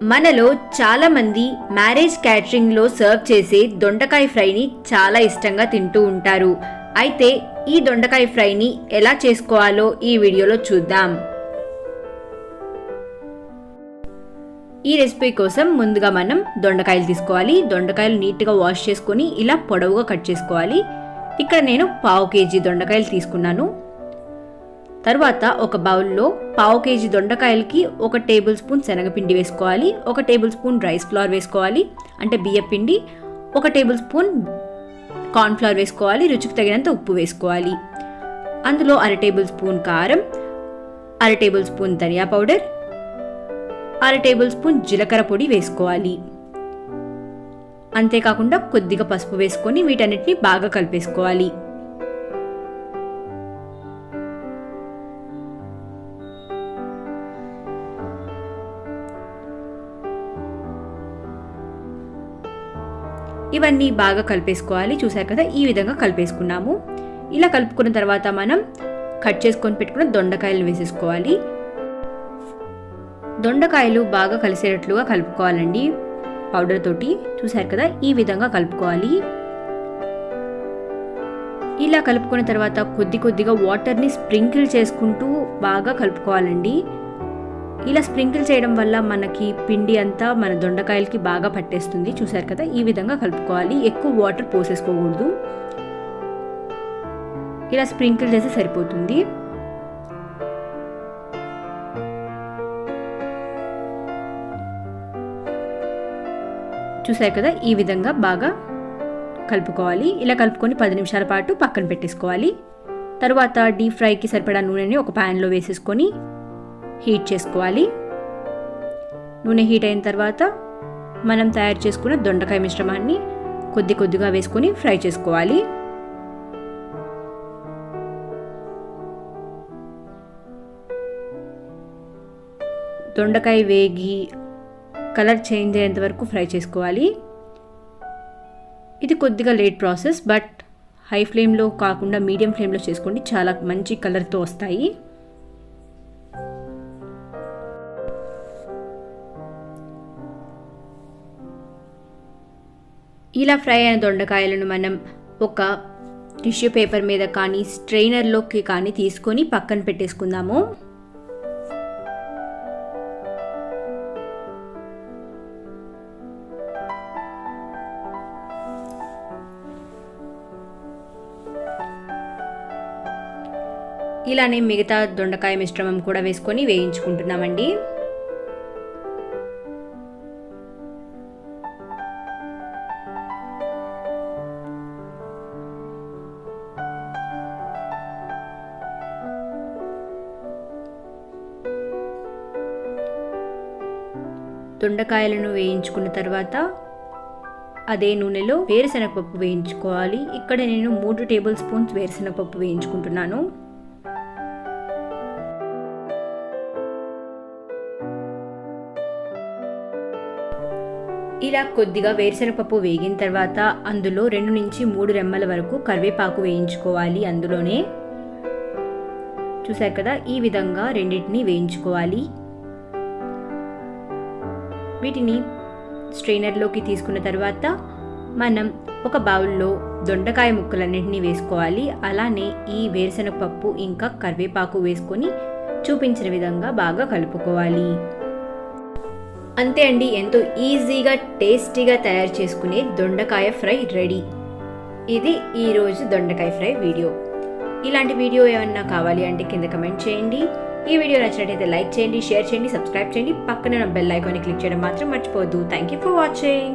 మనలో చాలామంది marriage క్యాటరింగ్లో serve చేసే దొండకాయ ఫ్రైని చాలా ఇష్టంగా తింటూ ఉంటారు. అయితే ఈ దొండకాయ ఫ్రైని ఎలా చేసుకోవాలో ఈ వీడియోలో చూద్దాం. ఈ రెసిపీ కోసం ముందుగా మనం దొండకాయలు తీసుకోవాలి. దొండకాయలు నీట్గా వాష్ చేసుకొని ఇలా పొడవుగా కట్ చేసుకోవాలి. ఇక్కడ నేను పావు కేజీ దొండకాయలు తీసుకున్నాను. తర్వాత ఒక బౌల్లో పావు కేజీ దొండకాయలకి ఒక టేబుల్ స్పూన్ శనగపిండి వేసుకోవాలి ఒక టేబుల్ స్పూన్ రైస్ ఫ్లవర్ వేసుకోవాలి అంటే బియ్య పిండి ఒక టేబుల్ స్పూన్ కార్న్ఫ్లవర్ వేసుకోవాలి రుచికి తగినంత ఉప్పు వేసుకోవాలి. అందులో అర టేబుల్ స్పూన్ కారం అర టేబుల్ స్పూన్ ధనియా పౌడర్ అర టేబుల్ స్పూన్ జీలకర్ర పొడి వేసుకోవాలి. అంతేకాకుండా కొద్దిగా పసుపు వేసుకొని వీటన్నిటిని బాగా కలిపేసుకోవాలి. ఇవన్నీ బాగా కలిపేసుకోవాలి. చూసారు కదా ఈ విధంగా కలిపేసుకున్నాము. ఇలా కలుపుకున్న తర్వాత మనం కట్ చేసుకొని పెట్టుకున్న దొండకాయలు వేసేసుకోవాలి. దొండకాయలు బాగా కలిసేటట్లుగా కలుపుకోవాలండి పౌడర్ తోటి. చూసారు కదా ఈ విధంగా కలుపుకోవాలి. ఇలా కలుపుకున్న తర్వాత కొద్ది కొద్దిగా వాటర్ని స్ప్రింకిల్ చేసుకుంటూ బాగా కలుపుకోవాలండి. ఇలా స్ప్రింకిల్ చేయడం వల్ల మనకి పిండి అంతా మన దొండకాయలకి బాగా పట్టేస్తుంది. చూసారు కదా? ఈ విధంగా కలుపుకోవాలి. ఎక్కువ వాటర్ పోసేసుకోకూడదు. ఇలా స్ప్రింకిల్ చేస్తే సరిపోతుంది. చూసారు కదా? ఈ విధంగా బాగా కలుపుకోవాలి. ఇలా కలుపుకొని పది నిమిషాల పాటు పక్కన పెట్టేసుకోవాలి. తర్వాత డీప్ ఫ్రైకి సరిపడా నూనెని ఒక ప్యాన్లో వేసేసుకొని హీట్ చేసుకోవాలి. నూనె హీట్ అయిన తర్వాత మనం తయారు చేసుకున్న దొండకాయ మిశ్రమాన్ని కొద్ది కొద్దిగా వేసుకొని ఫ్రై చేసుకోవాలి. దొండకాయ వేగి కలర్ చేంజ్ అయ్యేంత వరకు ఫ్రై చేసుకోవాలి. ఇది కొద్దిగా లేట్ ప్రాసెస్ బట్ హై ఫ్లేమ్లో కాకుండా మీడియం ఫ్లేమ్లో చేసుకోండి. చాలా మంచి కలర్తో వస్తాయి. ఇలా ఫ్రై అయిన దొండకాయలను మనం ఒక టిష్యూ పేపర్ మీద కానీ స్ట్రైనర్లోకి కానీ తీసుకొని పక్కన పెట్టేసుకుందాము. ఇలానే మిగతా దొండకాయ మిశ్రమం కూడా వేసుకొని వేయించుకుంటున్నామండి. దొండకాయలను వేయించుకున్న తర్వాత అదే నూనెలో వేరుశనగపప్పు వేయించుకోవాలి. ఇక్కడ నేను మూడు టేబుల్ స్పూన్స్ వేరుశనగపప్పు వేయించుకుంటున్నాను. ఇలా కొద్దిగా వేరుశనగపప్పు వేగిన తర్వాత అందులో రెండు నుంచి మూడు రెమ్మల వరకు కరివేపాకు వేయించుకోవాలి అందులోనే. చూసారు కదా? ఈ విధంగా రెండింటిని వేయించుకోవాలి. వీటిని స్ట్రైనర్లోకి తీసుకున్న తర్వాత మనం ఒక బౌల్లో దొండకాయ ముక్కలన్నింటినీ వేసుకోవాలి. అలానే ఈ వేరుశనగపప్పు ఇంకా కరివేపాకు వేసుకొని చూపించిన విధంగా బాగా కలుపుకోవాలి. అంతే అండి. ఎంతో ఈజీగా టేస్టీగా తయారు చేసుకునే దొండకాయ ఫ్రై రెడీ. ఇది ఈరోజు దొండకాయ ఫ్రై వీడియో. ఇలాంటి వీడియో ఏమన్నా కావాలి అంటే కింద కమెంట్ చేయండి. ఈ వీడియో నచ్చినట్టయితే లైక్ చేయండి షేర్ చేయండి సబ్స్క్రైబ్ చేయండి. పక్కన బెల్ ఐకాన్ని క్లిక్ చేయడం మాత్రం మర్చిపోవద్దు. Thank you for watching